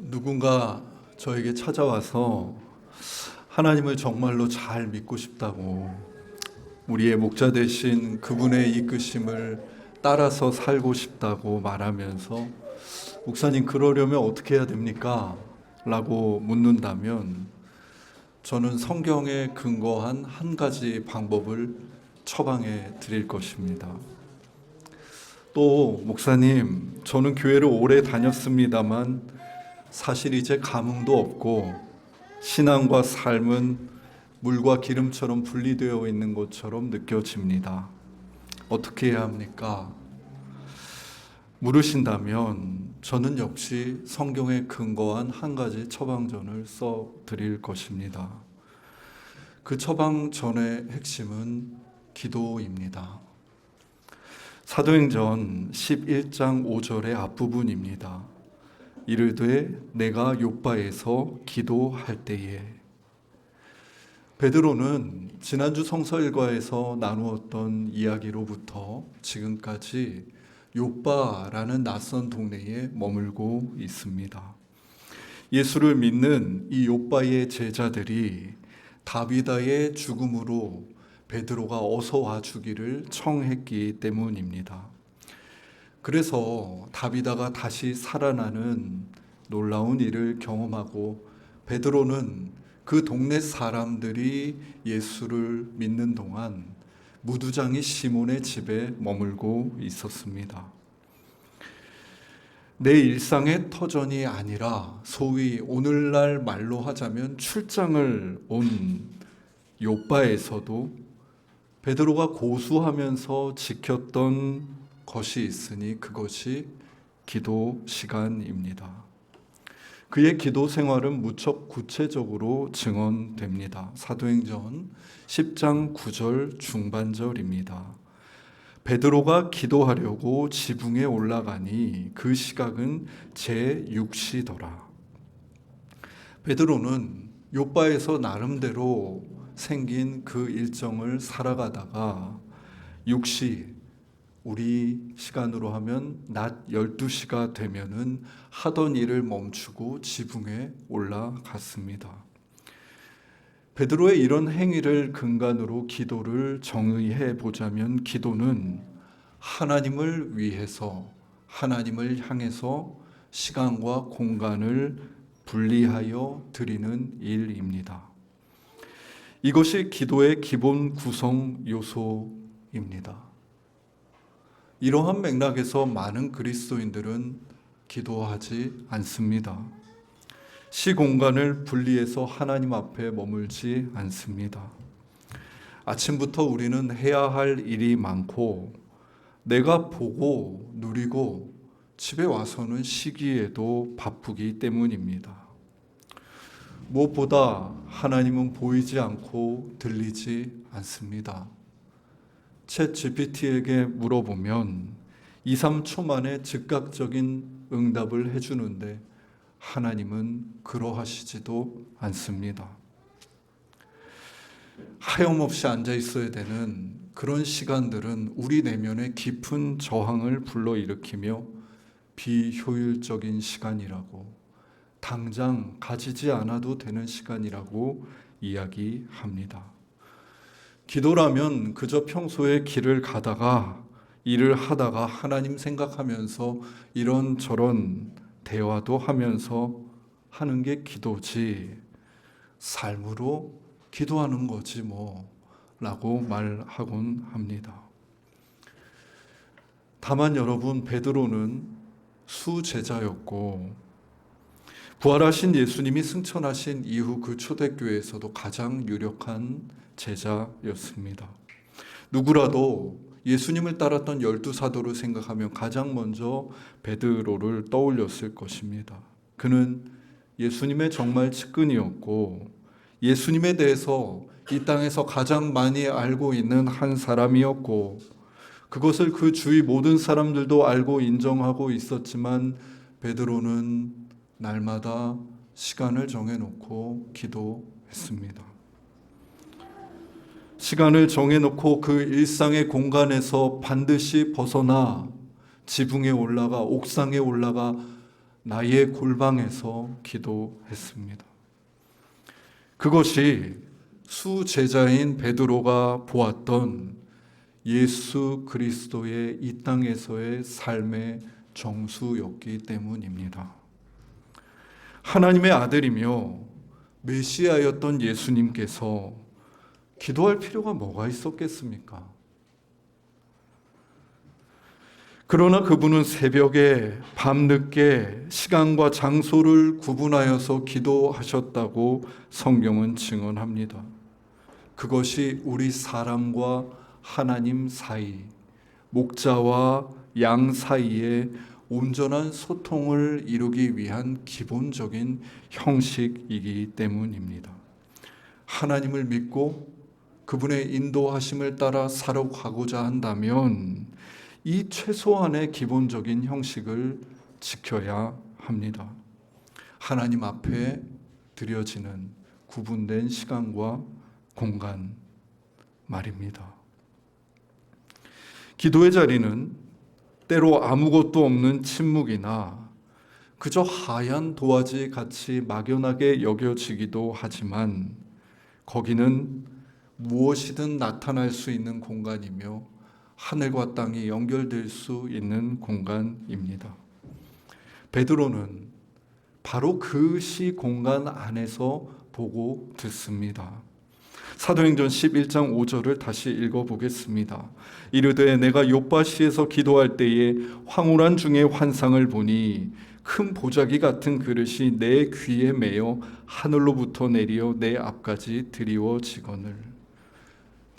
누군가 저에게 찾아와서 하나님을 정말로 잘 믿고 싶다고 우리의 목자 대신 그분의 이끄심을 따라서 살고 싶다고 말하면서 목사님 그러려면 어떻게 해야 됩니까? 라고 묻는다면 저는 성경에 근거한 한 가지 방법을 처방해 드릴 것입니다. 또 목사님 저는 교회를 오래 다녔습니다만 사실 이제 감흥도 없고 신앙과 삶은 물과 기름처럼 분리되어 있는 것처럼 느껴집니다. 어떻게 해야 합니까? 물으신다면 저는 역시 성경에 근거한 한 가지 처방전을 써 드릴 것입니다. 그 처방전의 핵심은 기도입니다. 사도행전 11장 5절의 앞부분입니다. 이르되 내가 요바에서 기도할 때에 베드로는 지난주 성서 일과에서 나누었던 이야기로부터 지금까지 요바라는 낯선 동네에 머물고 있습니다. 예수를 믿는 이 요바의 제자들이 다비다의 죽음으로 베드로가 어서 와 주기를 청했기 때문입니다. 그래서 다비다가 다시 살아나는 놀라운 일을 경험하고 베드로는 그 동네 사람들이 예수를 믿는 동안 무두장이 시몬의 집에 머물고 있었습니다. 내 일상의 터전이 아니라 소위 오늘날 말로 하자면 출장을 온 요바에서도 베드로가 고수하면서 지켰던 것이 있으니 그것이 기도 시간입니다. 그의 기도 생활은 무척 구체적으로 증언됩니다. 사도행전 10장 9절 중반절입니다. 베드로가 기도하려고 지붕에 올라가니 그 시각은 제 6시더라. 베드로는 요바에서 나름대로 생긴 그 일정을 살아가다가 6시 우리 시간으로 하면 낮 12시가 되면은 하던 일을 멈추고 지붕에 올라갔습니다. 베드로의 이런 행위를 근간으로 기도를 정의해 보자면 기도는 하나님을 위해서 하나님을 향해서 시간과 공간을 분리하여 드리는 일입니다. 이것이 기도의 기본 구성 요소입니다. 이러한 맥락에서 많은 그리스도인들은 기도하지 않습니다. 시 공간을 분리해서 하나님 앞에 머물지 않습니다. 아침부터 우리는 해야 할 일이 많고 내가 보고 누리고 집에 와서는 쉬기에도 바쁘기 때문입니다. 무엇보다 하나님은 보이지 않고 들리지 않습니다. 챗 GPT에게 물어보면 2, 3초 만에 즉각적인 응답을 해주는데 하나님은 그러하시지도 않습니다. 하염없이 앉아 있어야 되는 그런 시간들은 우리 내면의 깊은 저항을 불러일으키며 비효율적인 시간이라고 당장 가지지 않아도 되는 시간이라고 이야기합니다. 기도라면 그저 평소에 길을 가다가 일을 하다가 하나님 생각하면서 이런저런 대화도 하면서 하는 게 기도지 삶으로 기도하는 거지 뭐 라고 말하곤 합니다. 다만 여러분 베드로는 수제자였고 부활하신 예수님이 승천하신 이후 그 초대교회에서도 가장 유력한 제자였습니다. 누구라도 예수님을 따랐던 열두 사도를 생각하면 가장 먼저 베드로를 떠올렸을 것입니다. 그는 예수님의 정말 측근이었고 예수님에 대해서 이 땅에서 가장 많이 알고 있는 한 사람이었고 그것을 그 주위 모든 사람들도 알고 인정하고 있었지만 베드로는 날마다 시간을 정해놓고 기도했습니다. 시간을 정해놓고 그 일상의 공간에서 반드시 벗어나 지붕에 올라가 옥상에 올라가 나의 골방에서 기도했습니다. 그것이 수제자인 베드로가 보았던 예수 그리스도의 이 땅에서의 삶의 정수였기 때문입니다. 하나님의 아들이며 메시아였던 예수님께서 기도할 필요가 뭐가 있었겠습니까? 그러나 그분은 새벽에 밤늦게 시간과 장소를 구분하여서 기도하셨다고 성경은 증언합니다. 그것이 우리 사람과 하나님 사이, 목자와 양 사이에 온전한 소통을 이루기 위한 기본적인 형식이기 때문입니다. 하나님을 믿고 그분의 인도하심을 따라 살아가고자 한다면 이 최소한의 기본적인 형식을 지켜야 합니다. 하나님 앞에 드려지는 구분된 시간과 공간 말입니다. 기도의 자리는 때로 아무것도 없는 침묵이나 그저 하얀 도화지 같이 막연하게 여겨지기도 하지만 거기는 무엇이든 나타날 수 있는 공간이며 하늘과 땅이 연결될 수 있는 공간입니다. 베드로는 바로 그 시 공간 안에서 보고 듣습니다. 사도행전 11장 5절을 다시 읽어 보겠습니다. 이르되 내가 요바시에서 기도할 때에 황홀한 중에 환상을 보니 큰 보자기 같은 그릇이 내 귀에 매여 하늘로부터 내려 내 앞까지 드리워지거늘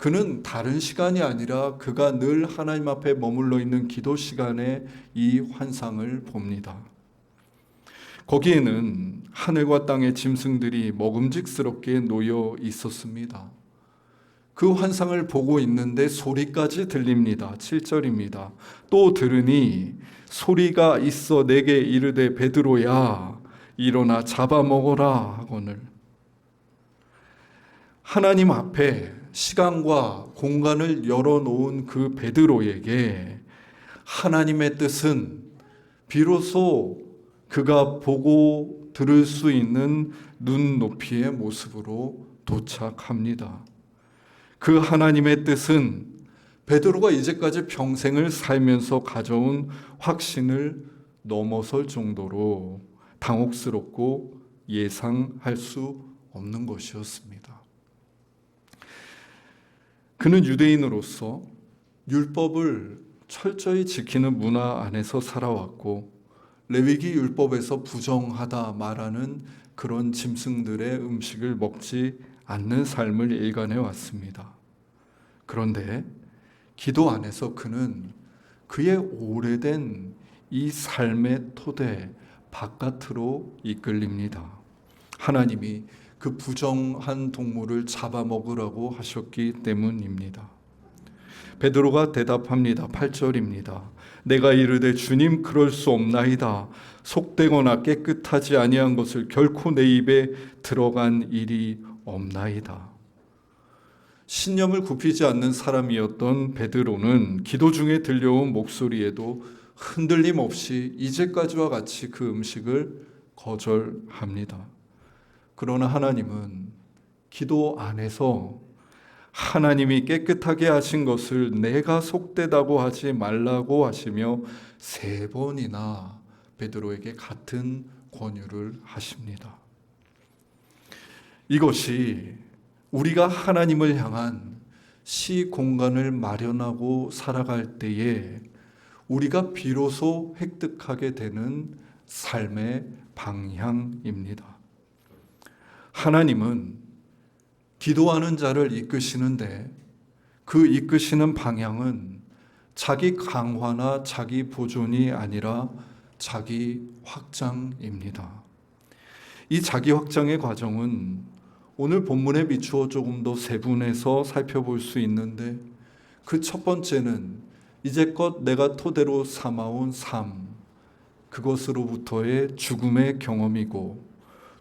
그는 다른 시간이 아니라 그가 늘 하나님 앞에 머물러 있는 기도 시간에 이 환상을 봅니다. 거기에는 하늘과 땅의 짐승들이 먹음직스럽게 놓여 있었습니다. 그 환상을 보고 있는데 소리까지 들립니다. 7절입니다. 또 들으니 소리가 있어 내게 이르되 베드로야 일어나 잡아먹어라 하거늘 하나님 앞에 시간과 공간을 열어놓은 그 베드로에게 하나님의 뜻은 비로소 그가 보고 들을 수 있는 눈높이의 모습으로 도착합니다. 그 하나님의 뜻은 베드로가 이제까지 평생을 살면서 가져온 확신을 넘어설 정도로 당혹스럽고 예상할 수 없는 것이었습니다. 그는 유대인으로서 율법을 철저히 지키는 문화 안에서 살아왔고 레위기 율법에서 부정하다 말하는 그런 짐승들의 음식을 먹지 않는 삶을 일관해 왔습니다. 그런데 기도 안에서 그는 그의 오래된 이 삶의 토대 바깥으로 이끌립니다. 하나님이 그 부정한 동물을 잡아먹으라고 하셨기 때문입니다. 베드로가 대답합니다. 8절입니다. 내가 이르되 주님 그럴 수 없나이다. 속되거나 깨끗하지 아니한 것을 결코 내 입에 들어간 일이 없나이다. 신념을 굽히지 않는 사람이었던 베드로는 기도 중에 들려온 목소리에도 흔들림 없이 이제까지와 같이 그 음식을 거절합니다. 그러나 하나님은 기도 안에서 하나님이 깨끗하게 하신 것을 내가 속되다고 하지 말라고 하시며 세 번이나 베드로에게 같은 권유를 하십니다. 이것이 우리가 하나님을 향한 시 공간을 마련하고 살아갈 때에 우리가 비로소 획득하게 되는 삶의 방향입니다. 하나님은 기도하는 자를 이끄시는데 그 이끄시는 방향은 자기 강화나 자기 보존이 아니라 자기 확장입니다. 이 자기 확장의 과정은 오늘 본문에 비추어 조금 더 세분해서 살펴볼 수 있는데 그 첫 번째는 이제껏 내가 토대로 삼아온 삶, 그것으로부터의 죽음의 경험이고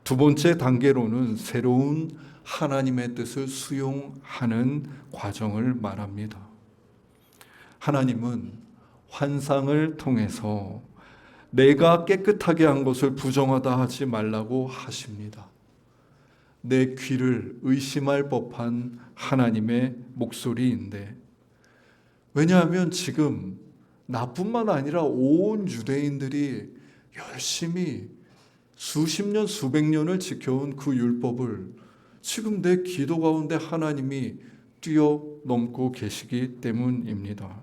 두 번째 단계로는 새로운 하나님의 뜻을 수용하는 과정을 말합니다. 하나님은 환상을 통해서 내가 깨끗하게 한 것을 부정하다 하지 말라고 하십니다. 내 귀를 의심할 법한 하나님의 목소리인데 왜냐하면 지금 나뿐만 아니라 온 유대인들이 열심히 수십 년, 수백 년을 지켜온 그 율법을 지금 내 기도 가운데 하나님이 뛰어넘고 계시기 때문입니다.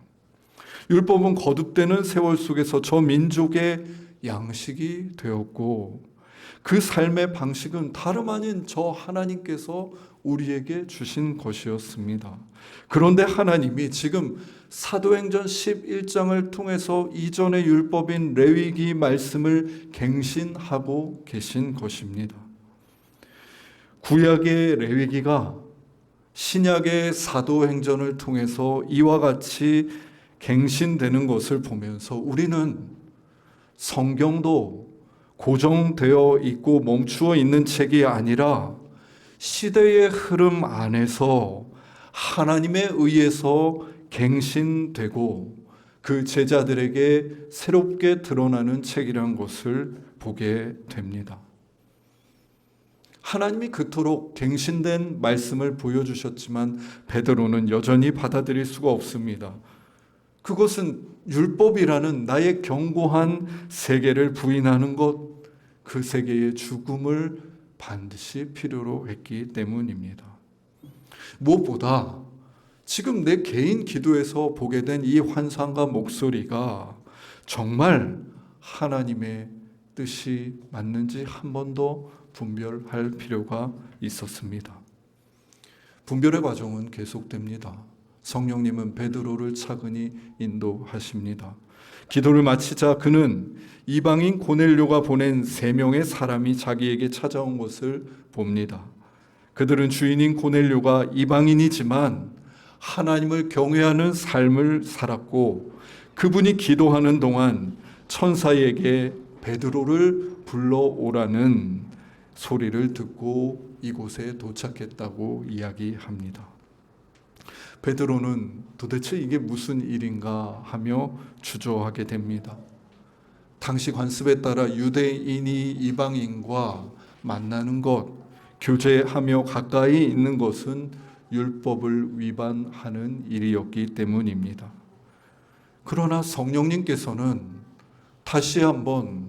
율법은 거듭되는 세월 속에서 저 민족의 양식이 되었고 그 삶의 방식은 다름 아닌 저 하나님께서 우리에게 주신 것이었습니다. 그런데 하나님이 지금 사도행전 11장을 통해서 이전의 율법인 레위기 말씀을 갱신하고 계신 것입니다. 구약의 레위기가 신약의 사도행전을 통해서 이와 같이 갱신되는 것을 보면서 우리는 성경도 고정되어 있고 멈추어 있는 책이 아니라 시대의 흐름 안에서 하나님에 의해서 갱신되고 그 제자들에게 새롭게 드러나는 책이란 것을 보게 됩니다. 하나님이 그토록 갱신된 말씀을 보여주셨지만 베드로는 여전히 받아들일 수가 없습니다. 그것은 율법이라는 나의 견고한 세계를 부인하는 것, 그 세계의 죽음을 반드시 필요로 했기 때문입니다. 무엇보다 지금 내 개인 기도에서 보게 된 이 환상과 목소리가 정말 하나님의 뜻이 맞는지 한 번 더 분별할 필요가 있었습니다. 분별의 과정은 계속됩니다. 성령님은 베드로를 차근히 인도하십니다. 기도를 마치자 그는 이방인 고넬료가 보낸 세 명의 사람이 자기에게 찾아온 것을 봅니다. 그들은 주인인 고넬료가 이방인이지만 하나님을 경외하는 삶을 살았고 그분이 기도하는 동안 천사에게 베드로를 불러오라는 소리를 듣고 이곳에 도착했다고 이야기합니다. 베드로는 도대체 이게 무슨 일인가 하며 주저하게 됩니다. 당시 관습에 따라 유대인이 이방인과 만나는 것, 교제하며 가까이 있는 것은 율법을 위반하는 일이었기 때문입니다. 그러나 성령님께서는 다시 한번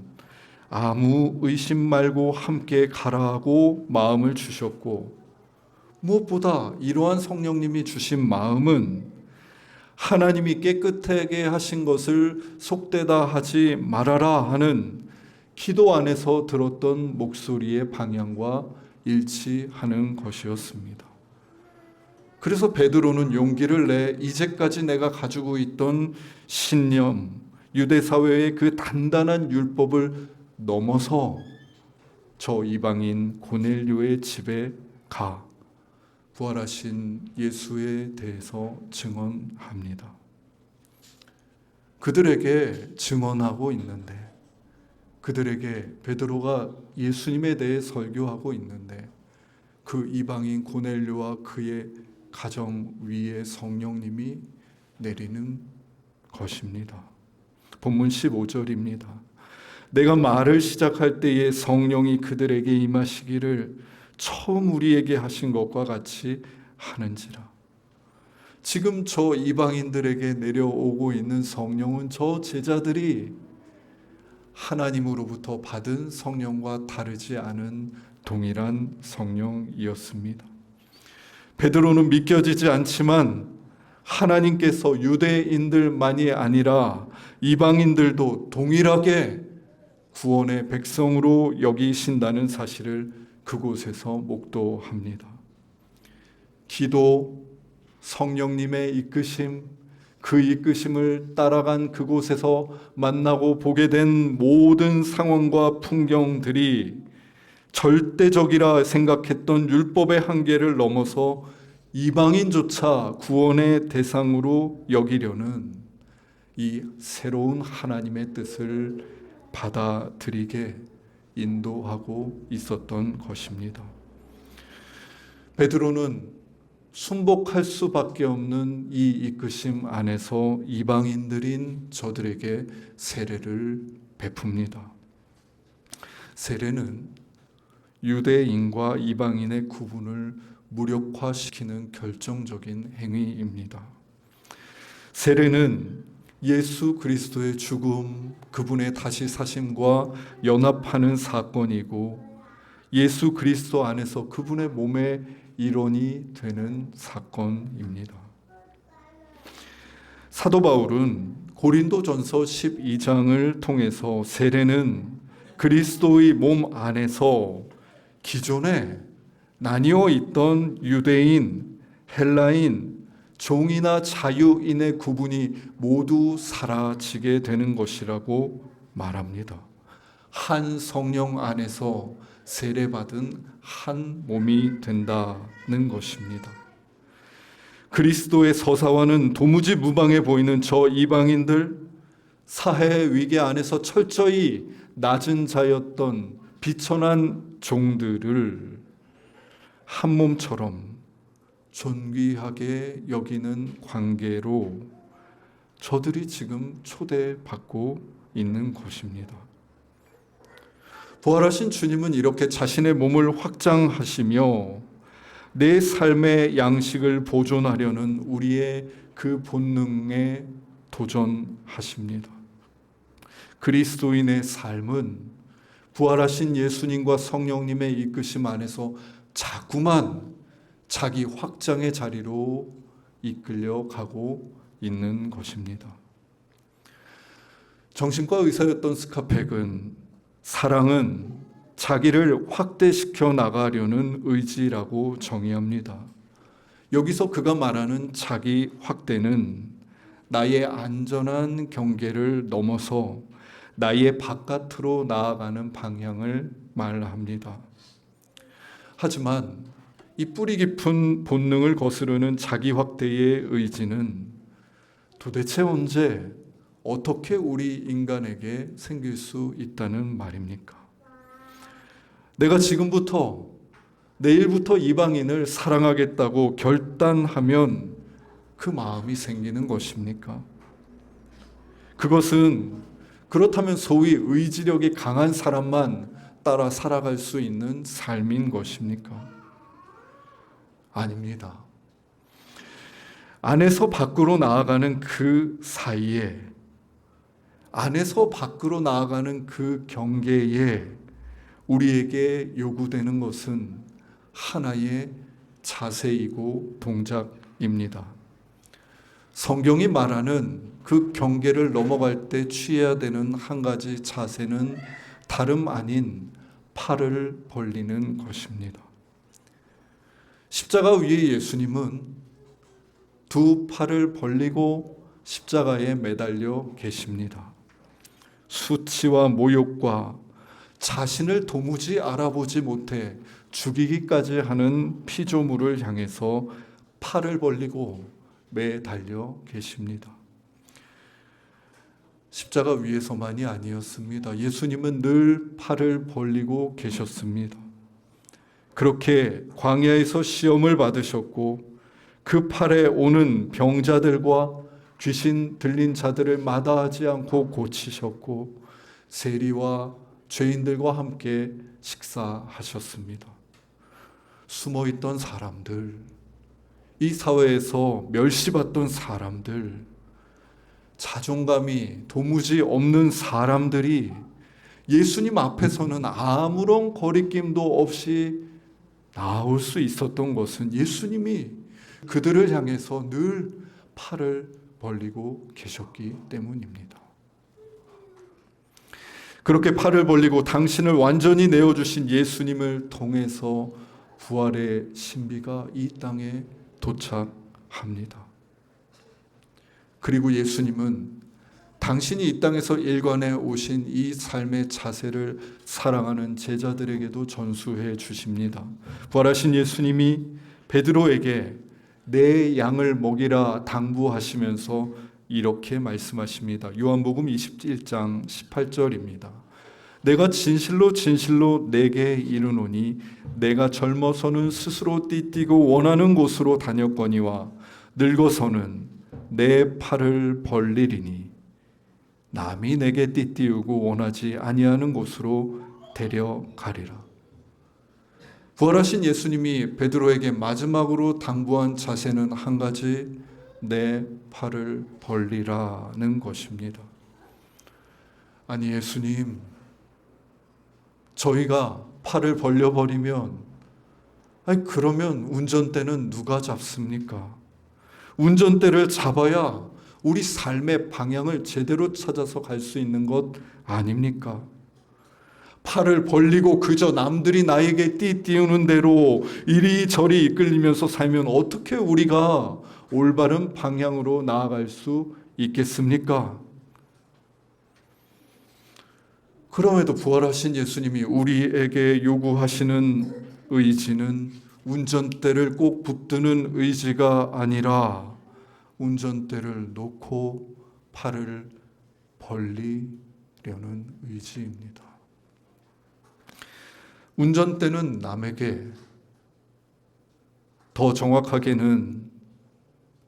아무 의심 말고 함께 가라고 마음을 주셨고 무엇보다 이러한 성령님이 주신 마음은 하나님이 깨끗하게 하신 것을 속되다 하지 말아라 하는 기도 안에서 들었던 목소리의 방향과 일치하는 것이었습니다. 그래서 베드로는 용기를 내 이제까지 내가 가지고 있던 신념, 유대 사회의 그 단단한 율법을 넘어서 저 이방인 고넬료의 집에 가 부활하신 예수에 대해서 증언합니다. 그들에게 증언하고 있는데 그들에게 베드로가 예수님에 대해 설교하고 있는데 그 이방인 고넬료와 그의 가정 위에 성령님이 내리는 것입니다. 본문 15절입니다. 내가 말을 시작할 때에 성령이 그들에게 임하시기를 처음 우리에게 하신 것과 같이 하는지라. 지금 저 이방인들에게 내려오고 있는 성령은 저 제자들이 하나님으로부터 받은 성령과 다르지 않은 동일한 성령이었습니다. 베드로는 믿겨지지 않지만 하나님께서 유대인들만이 아니라 이방인들도 동일하게 구원의 백성으로 여기신다는 사실을 그곳에서 목도합니다. 기도, 성령님의 이끄심, 그 이끄심을 따라간 그곳에서 만나고 보게 된 모든 상황과 풍경들이 절대적이라 생각했던 율법의 한계를 넘어서 이방인조차 구원의 대상으로 여기려는 이 새로운 하나님의 뜻을 받아들이게 인도하고 있었던 것입니다. 베드로는 순복할 수밖에 없는 이 이끄심 안에서 이방인들인 저들에게 세례를 베풉니다. 세례는 유대인과 이방인의 구분을 무력화시키는 결정적인 행위입니다. 세례는 예수 그리스도의 죽음, 그분의 다시 사심과 연합하는 사건이고 예수 그리스도 안에서 그분의 몸의 일원이 되는 사건입니다. 사도 바울은 고린도전서 12장을 통해서 세례는 그리스도의 몸 안에서 기존에 나뉘어 있던 유대인, 헬라인, 종이나 자유인의 구분이 모두 사라지게 되는 것이라고 말합니다. 한 성령 안에서 세례받은 한 몸이 된다는 것입니다. 그리스도의 서사와는 도무지 무방해 보이는 저 이방인들, 사회의 위계 안에서 철저히 낮은 자였던 비천한 종들을 한 몸처럼 존귀하게 여기는 관계로 저들이 지금 초대받고 있는 것입니다. 부활하신 주님은 이렇게 자신의 몸을 확장하시며 내 삶의 양식을 보존하려는 우리의 그 본능에 도전하십니다. 그리스도인의 삶은 부활하신 예수님과 성령님의 이끄심 안에서 자꾸만 자기 확장의 자리로 이끌려 가고 있는 것입니다. 정신과 의사였던 스카펙은 사랑은 자기를 확대시켜 나가려는 의지라고 정의합니다. 여기서 그가 말하는 자기 확대는 나의 안전한 경계를 넘어서 나의 바깥으로 나아가는 방향을 말합니다. 하지만 이 뿌리 깊은 본능을 거스르는 자기 확대의 의지는 도대체 언제 어떻게 우리 인간에게 생길 수 있다는 말입니까? 내가 지금부터 내일부터 이방인을 사랑하겠다고 결단하면 그 마음이 생기는 것입니까? 그것은 그렇다면 소위 의지력이 강한 사람만 따라 살아갈 수 있는 삶인 것입니까? 아닙니다. 안에서 밖으로 나아가는 그 사이에 안에서 밖으로 나아가는 그 경계에 우리에게 요구되는 것은 하나의 자세이고 동작입니다. 성경이 말하는 그 경계를 넘어갈 때 취해야 되는 한 가지 자세는 다름 아닌 팔을 벌리는 것입니다. 십자가 위에 예수님은 두 팔을 벌리고 십자가에 매달려 계십니다. 수치와 모욕과 자신을 도무지 알아보지 못해 죽이기까지 하는 피조물을 향해서 팔을 벌리고 매달려 계십니다. 십자가 위에서만이 아니었습니다. 예수님은 늘 팔을 벌리고 계셨습니다. 그렇게 광야에서 시험을 받으셨고 그 팔에 오는 병자들과 귀신 들린 자들을 마다하지 않고 고치셨고 세리와 죄인들과 함께 식사하셨습니다. 숨어 있던 사람들, 이 사회에서 멸시받던 사람들, 자존감이 도무지 없는 사람들이 예수님 앞에서는 아무런 거리낌도 없이 나올 수 있었던 것은 예수님이 그들을 향해서 늘 팔을 벌리고 계셨기 때문입니다. 그렇게 팔을 벌리고 당신을 완전히 내어주신 예수님을 통해서 부활의 신비가 이 땅에 도착합니다. 그리고 예수님은 당신이 이 땅에서 일관해 오신 이 삶의 자세를 사랑하는 제자들에게도 전수해 주십니다. 부활하신 예수님이 베드로에게 내 양을 먹이라 당부하시면서 이렇게 말씀하십니다. 요한복음 21장 18절입니다. 내가 진실로 진실로 내게 이르노니 내가 젊어서는 스스로 띠뛰고 원하는 곳으로 다녔거니와 늙어서는 내 팔을 벌리리니 남이 내게 띠띠우고 원하지 아니하는 곳으로 데려가리라. 부활하신 예수님이 베드로에게 마지막으로 당부한 자세는 한 가지 내 팔을 벌리라는 것입니다. 아니 예수님 저희가 팔을 벌려 버리면 아니 그러면 운전대는 누가 잡습니까? 운전대를 잡아야 우리 삶의 방향을 제대로 찾아서 갈 수 있는 것 아닙니까? 팔을 벌리고 그저 남들이 나에게 띠띠우는 대로 이리저리 이끌리면서 살면 어떻게 우리가 올바른 방향으로 나아갈 수 있겠습니까? 그럼에도 부활하신 예수님이 우리에게 요구하시는 의지는 운전대를 꼭 붙드는 의지가 아니라 운전대를 놓고 팔을 벌리려는 의지입니다. 운전대는 남에게 더 정확하게는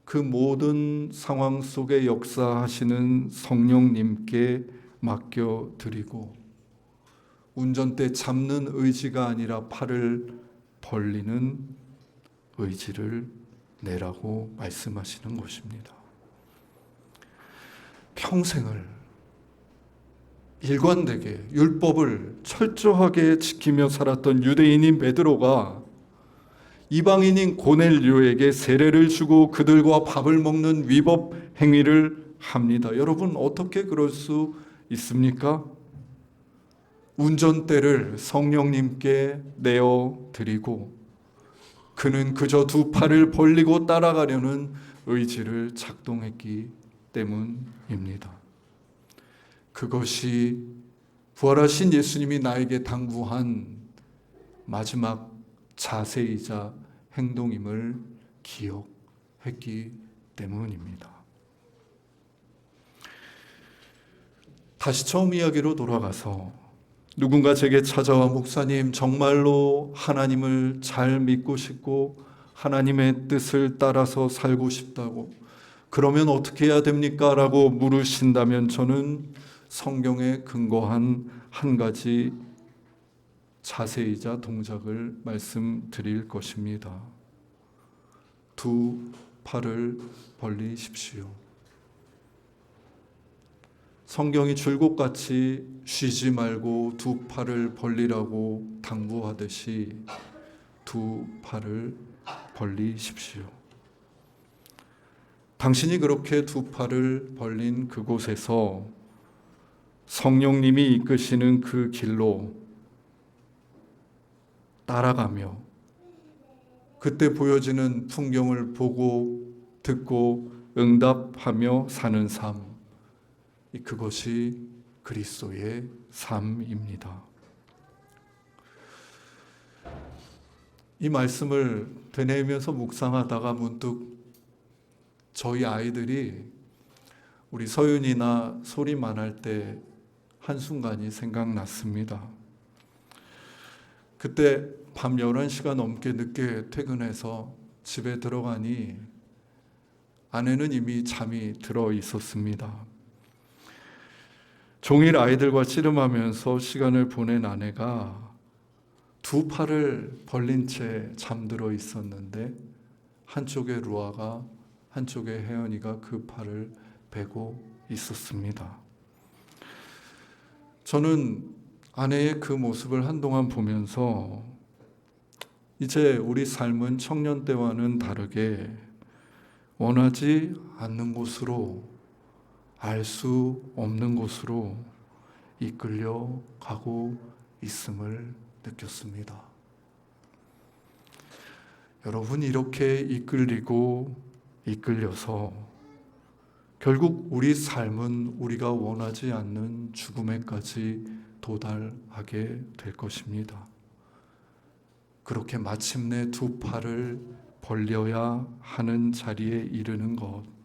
그 모든 상황 속에 역사하시는 성령님께 맡겨 드리고 운전대 잡는 의지가 아니라 팔을 벌리는 의지를 내라고 말씀하시는 것입니다. 평생을 일관되게 율법을 철저하게 지키며 살았던 유대인인 베드로가 이방인인 고넬료에게 세례를 주고 그들과 밥을 먹는 위법 행위를 합니다. 여러분 어떻게 그럴 수 있습니까? 운전대를 성령님께 내어 드리고 그는 그저 두 팔을 벌리고 따라가려는 의지를 작동했기 때문입니다. 그것이 부활하신 예수님이 나에게 당부한 마지막 자세이자 행동임을 기억했기 때문입니다. 다시 처음 이야기로 돌아가서 누군가 제게 찾아와 목사님 정말로 하나님을 잘 믿고 싶고 하나님의 뜻을 따라서 살고 싶다고 그러면 어떻게 해야 됩니까? 라고 물으신다면 저는 성경에 근거한 한 가지 자세이자 동작을 말씀드릴 것입니다. 두 팔을 벌리십시오. 성경이 줄곡같이 쉬지 말고 두 팔을 벌리라고 당부하듯이 두 팔을 벌리십시오. 당신이 그렇게 두 팔을 벌린 그곳에서 성령님이 이끄시는 그 길로 따라가며 그때 보여지는 풍경을 보고 듣고 응답하며 사는 삶. 그것이 그리스도의 삶입니다. 이 말씀을 되뇌면서 묵상하다가 문득 저희 아이들이 우리 서윤이나 소리만 할 때 한순간이 생각났습니다. 그때 밤 11시가 넘게 늦게 퇴근해서 집에 들어가니 아내는 이미 잠이 들어 있었습니다. 종일 아이들과 씨름하면서 시간을 보낸 아내가 두 팔을 벌린 채 잠들어 있었는데 한쪽에 루아가 한쪽에 혜연이가 그 팔을 베고 있었습니다. 저는 아내의 그 모습을 한동안 보면서 이제 우리 삶은 청년 때와는 다르게 원하지 않는 곳으로 알 수 없는 곳으로 이끌려 가고 있음을 느꼈습니다. 여러분 이렇게 이끌리고 이끌려서 결국 우리 삶은 우리가 원하지 않는 죽음에까지 도달하게 될 것입니다. 그렇게 마침내 두 팔을 벌려야 하는 자리에 이르는 것.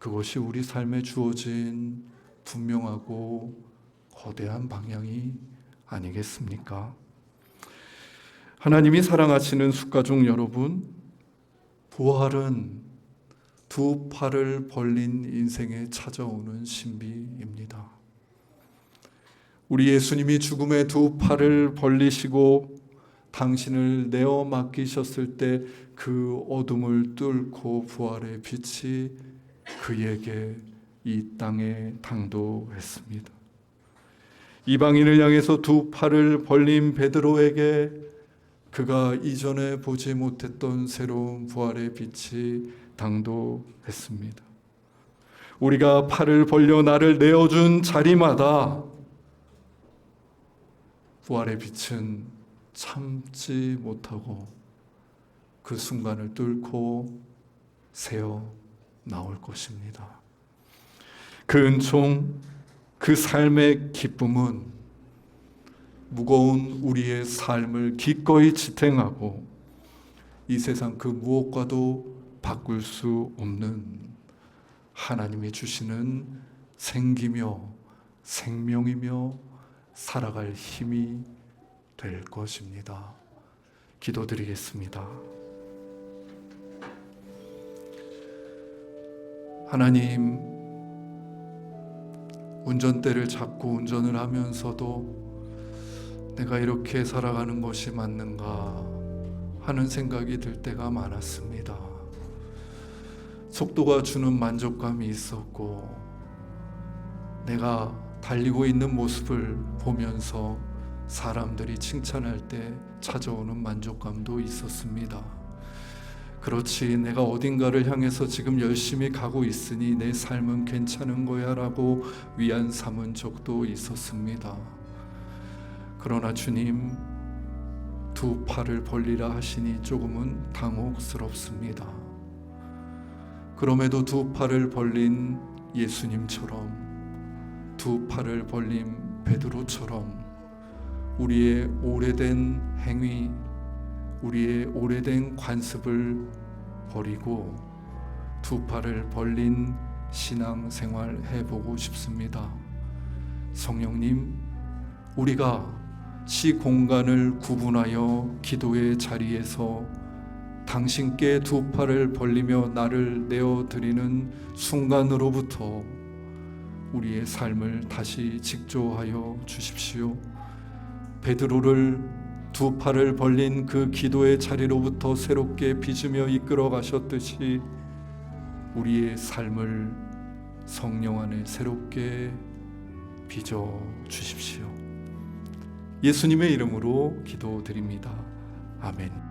그것이 우리 삶에 주어진 분명하고 거대한 방향이 아니겠습니까? 하나님이 사랑하시는 숙가족 여러분, 부활은 두 팔을 벌린 인생에 찾아오는 신비입니다. 우리 예수님이 죽음의 두 팔을 벌리시고 당신을 내어 맡기셨을 때 그 어둠을 뚫고 부활의 빛이 그에게 이 땅에 당도했습니다. 이방인을 향해서 두 팔을 벌린 베드로에게 그가 이전에 보지 못했던 새로운 부활의 빛이 당도했습니다. 우리가 팔을 벌려 나를 내어준 자리마다 부활의 빛은 참지 못하고 그 순간을 뚫고 새어 나올 것입니다. 그 은총, 그 삶의 기쁨은 무거운 우리의 삶을 기꺼이 지탱하고 이 세상 그 무엇과도 바꿀 수 없는 하나님이 주시는 생기며 생명이며 살아갈 힘이 될 것입니다. 기도드리겠습니다. 하나님, 운전대를 잡고 운전을 하면서도 내가 이렇게 살아가는 것이 맞는가 하는 생각이 들 때가 많았습니다. 속도가 주는 만족감이 있었고, 내가 달리고 있는 모습을 보면서 사람들이 칭찬할 때 찾아오는 만족감도 있었습니다. 그렇지, 내가 어딘가를 향해서 지금 열심히 가고 있으니 내 삶은 괜찮은 거야 라고 위안 삼은 적도 있었습니다. 그러나 주님, 두 팔을 벌리라 하시니 조금은 당혹스럽습니다. 그럼에도 두 팔을 벌린 예수님처럼 두 팔을 벌린 베드로처럼 우리의 오래된 행위, 우리의 오래된 관습을 버리고 두 팔을 벌린 신앙 생활 해보고 싶습니다. 성령님, 우리가 시 공간을 구분하여 기도의 자리에서 당신께 두 팔을 벌리며 나를 내어 드리는 순간으로부터 우리의 삶을 다시 직조하여 주십시오. 베드로를 두 팔을 벌린 그 기도의 자리로부터 새롭게 빚으며 이끌어 가셨듯이 우리의 삶을 성령 안에 새롭게 빚어 주십시오. 예수님의 이름으로 기도드립니다. 아멘.